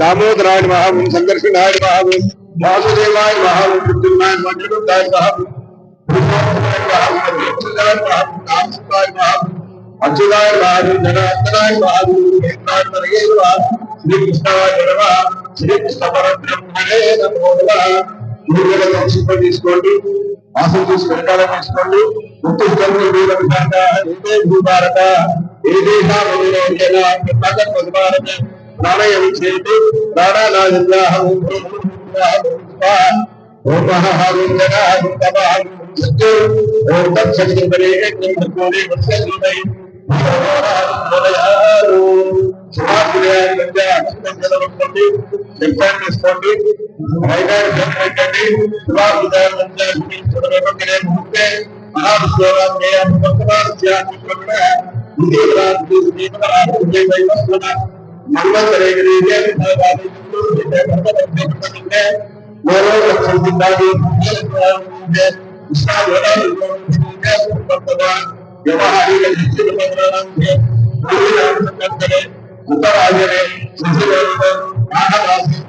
दामोदराय महावीर संघर्षनाय महावीर वासुदेवाय महावीर पृथ्वीनाय मजनुदाय अच्युताय महावीर जनार्दनाय महावीर श्री कृष्णाय श्री कृष्ण నమః గురువుల సంక్షిప్తం తీసుకోండి ఆశలు చూసి వెనకాల తీసుకోండి ముక్తి భూభారత ఏదే భారత ప్రాణయం చేతి ప్రాణానాదిద్యాహం ఓం మహాహారుంజనాహం ఓం తత్సత్యం పరేణ్యం భగవనే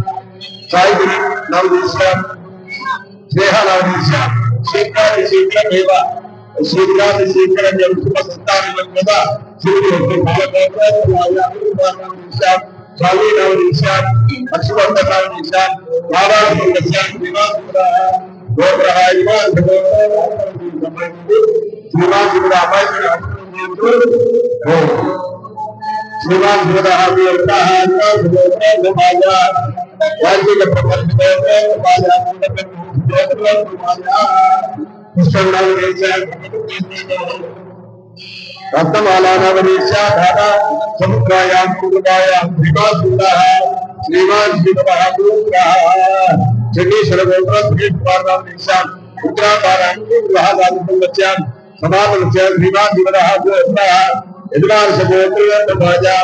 రాధాకృష్ణ సాయి గురు నవదీశ్వర్ స్నేహ నవదీశ్వర్ శీఘ్రాతి శీఘ్రమేవ శీఘ్రాతి శీఘ్రం శుభ సంతానం కదా శివుడు స్వామి నవదీశ్వర్ లక్ష్మణ నవదీశ్వర్ రాధాకృష్ణ గోప్రహ ఇవాన్ శ్రీవాసుడు అమ్మాయి श्रीमान सुधाबी कहा घुमाया राज्य प्रबल रत्नमालानावरेशाधारा समुद्रायां पूर्वायां श्रीवासुरः श्रीमान् श्रीमहापूर्वः जगेश्वरगोत्रश्रीपारावरेशान् उत्तरापारायण विवाहादानुपलक्ष्यां समापलक्ष्य श्रीमान् शिवरः यजुराशगोत्रभाजां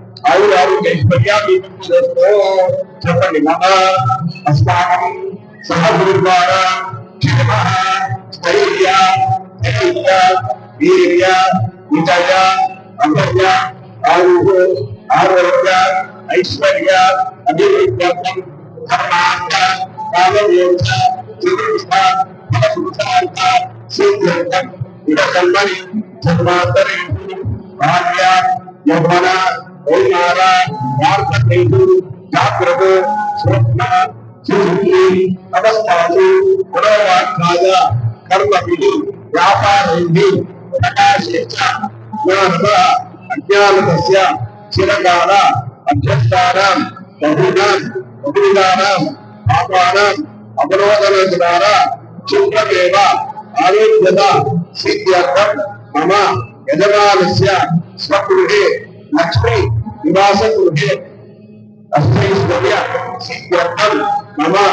చెప్పండి మమ అస్మాకం సహ గురుద్వార క్షమ స్థైర్య ధైర్య వీర్య విజయ అభయ ఆయుః ఆరోగ్య ఐశ్వర్య అభివృద్ధి ధర్మార్థ కామమోక్ష చతుర్థ ఫలసుఖార్థ సిద్ధార్థం ఇదకల్మని జన్మాంతరే భార్య యౌవన కౌమార వార్ధకేతు జాగ్రత్త స్వప్న సుఖి అవస్థాసు మనోవాక్కాయ కర్మభిः వ్యాపారైः ప్రకాశేచ జ్ఞానద అజ్ఞానతస్య చిరకాల అభ్యస్తానాం బహూనాం బహువిధానాం పాపానాం అవరోధన ద్వారా చిత్రమేవ ఆరోగ్యత సిద్ధ్యర్థం మమ యజమానస్య స్వగృహే Lakini ndibaze kuruhe asizayisbya sikwatal mama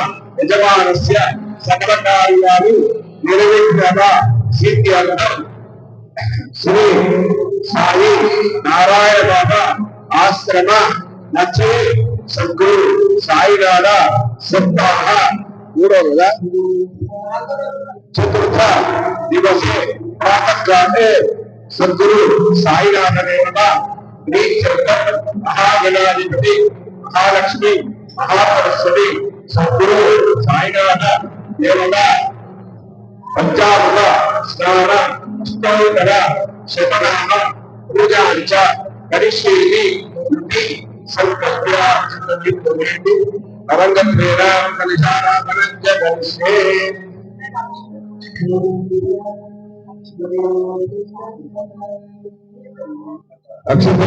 எஜமானசிய சகல காரியாலு நிறைவேற்றதா சீர்த்தி அர்த்தம் ஸ்ரீ சாயி நாராயண பாபா ஆசிரம நச்சே சத்குரு சாயிநாத சத்தாக மூடவத ಚತುರ್ಥ ದಿವಸೆ ಪ್ರಾತಃ ಕಾಲೇ ಸದ್ಗುರು ಸಾಯಿನಾಥ ದೇವರ మహాగణాధిపతి మహాలక్ష్మి మహాసరస్వతి సద్గురు సాయినాథ దేవత పంచామృత స్నాన అష్టోత్తర శతనామ పూజాంచ కరిష్యేమి ఇతి సంకల్ప్య సంకల్పించండి అరంగత్రేణ కలిశారాధనంచ కరిష్యే అక్షతలు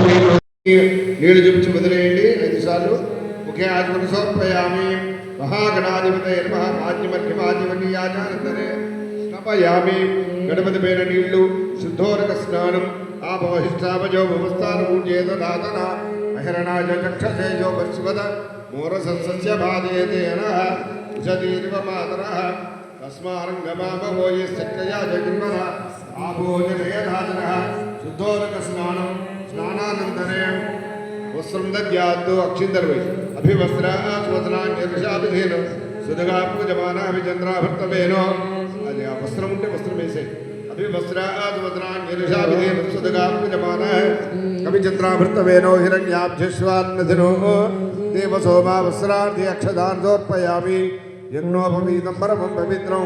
నీళ్ళు చూపించి వదిలేయండి. ఐదు సార్లు. ముఖే ఆచమన సమర్పయామి. మహాగణాధిపతయ నమ. ఆజ్ఞమర్ఘ్యమాజ్ఞమన్యాచానందనే స్నపయామి గణపతి పైన నీళ్ళు శుద్ధోరక స్నానం ఆపవహిష్టాపజో భవస్థాన పూజేత దాతన అహరణాజ చక్షసేజో పశ్చిమద మూరసస్య బాధేతే అనః ఉషదీర్వ మాతరః తస్మారంగమామోయ శక్తయా జగన్మన ఆభోజనయధాతనః శుద్ధోదక స్నానం స్నానానంతరం వస్త్రం దద్యాత్తు అక్షిందర్వై అభివస్త్ర స్వదనాన్యర్షాభిధేను సుధగా పూజమానాభిచంద్రాభర్తమేనో అది ఆ వస్త్రం ఉంటే వస్త్రం వేసే। అభివస్త్ర స్వదనాన్యర్షాభిధేను సుధగా పూజమాన హిరణ్యాభ్యశ్వాన్నధినో దేవసోమా వస్త్రార్థి అక్షదాన్ సమర్పయామి యజ్ఞోపవీతం పరమం పవిత్రం।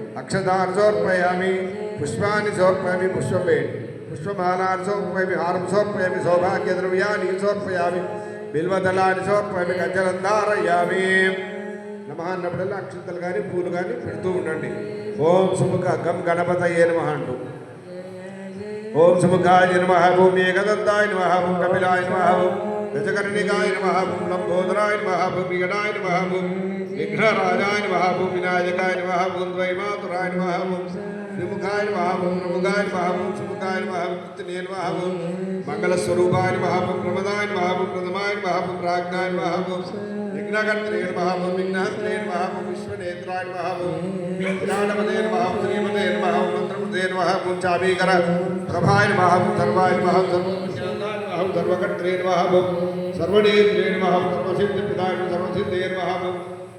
సమర్పయామి సమర్పయామి పుష్పాన్ని సమర్పయామి పుష్పం వేడి పుష్పమాలాన్ని సమర్పయామి హారం సమర్పయామి సౌభాగ్య ద్రవ్యాన్ని సమర్పయామి బిల్వదళాన్ని సమర్పయామి గజలంధారయామి నమ అన్నప్పుడల్లా అక్షతలు కానీ పూలు కానీ పెడుతూ ఉండండి. ఓం సుముఖ గం గణపతయే నమ అంటూ. ఓం సుముఖాయ నమ ఓం ఏకదంతాయ నమ ఓం కపిలాయ నమ ఓం గజకర్ణికాయ నమ ఓం లంబోదరాయ నమ ఓం విగడాయ నమ ఓం విఘ్నరాజాయ నమ ఓం వినాయకాయ నమ ఓం ద్వైమాతురాయ నమ ఓం శ్రీముఖాయ నమ ఓం ప్రముఖాయ నమ ఓం సుముఖాయ నమ ఓం కృత్తినే నమ ఓం మంగళస్వరూపాయ నమ ఓం ప్రమదాయ నమ ఓం ప్రథమాయ నమ ఓం ప్రాజ్ఞాయ నమ ఓం విఘ్నకర్త్రే నమ ఓం విఘ్నహత్రే నమ ఓం విశ్వనేత్రాయ నమ ఓం విఘ్నానపదే నమ ఓం శ్రీమతే నమ ఓం మంత్రమతే నమ ఓం చాబీకర ప్రభాయ నమ ఓం సర్వాయ నమ ఓం సర్వజ్ఞానాయ నమ ఓం సర్వకర్త్రే నమ ఓం సర్వనేత్రే నమ ఓం సర్వసిద్ధిపితాయ సర్వసిద్ధే నమ ఓం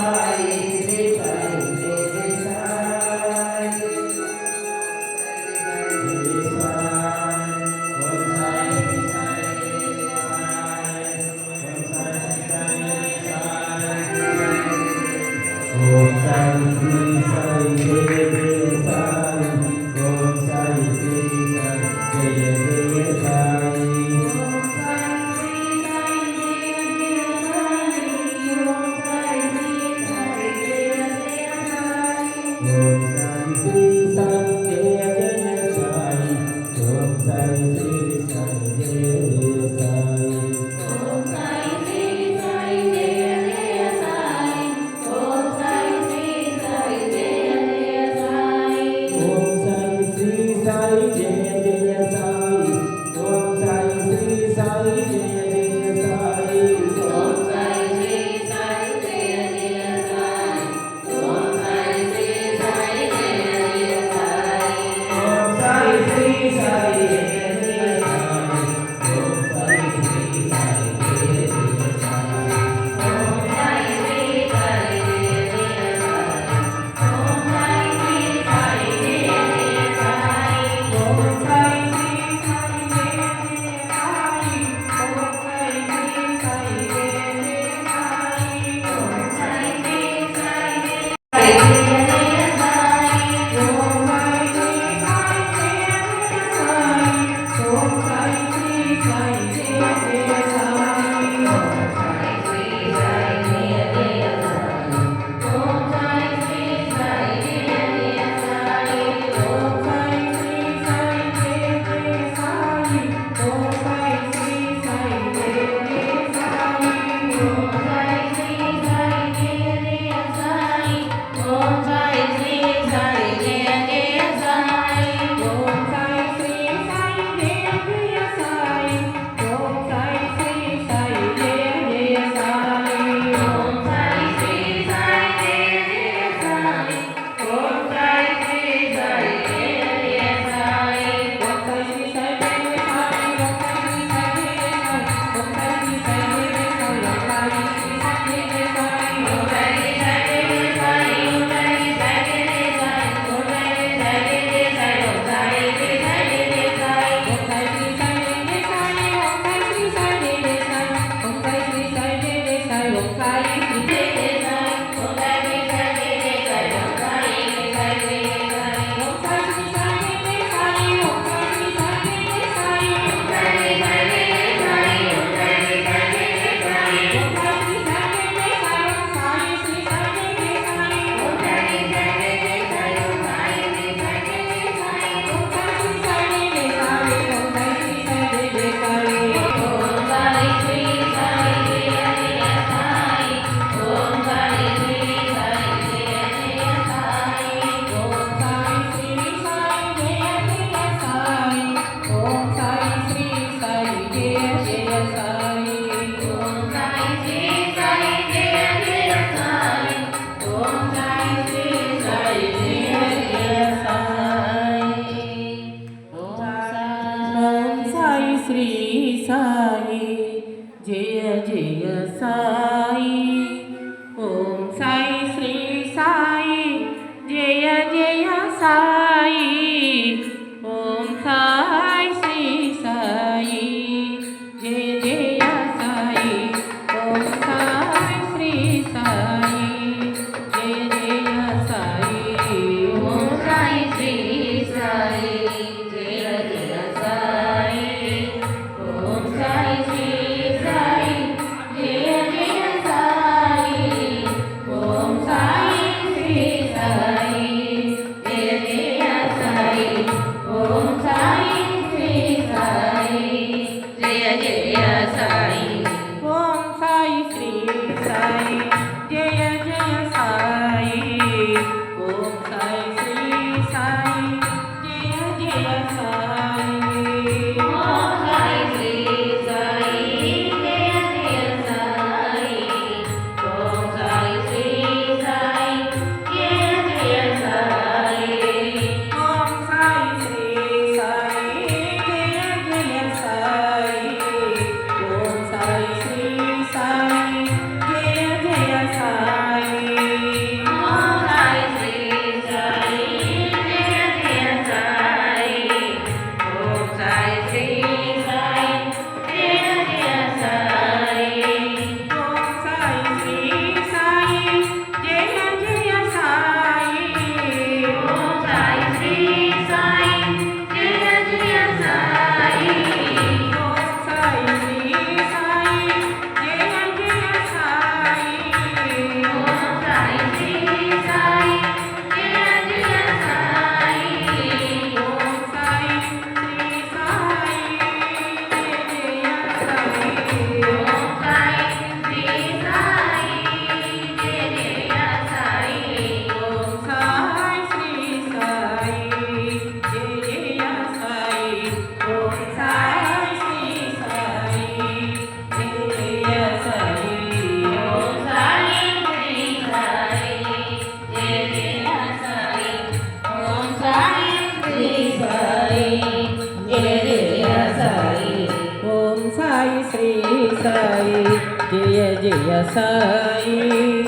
Bye. ಜಯ ಸಾಯಿ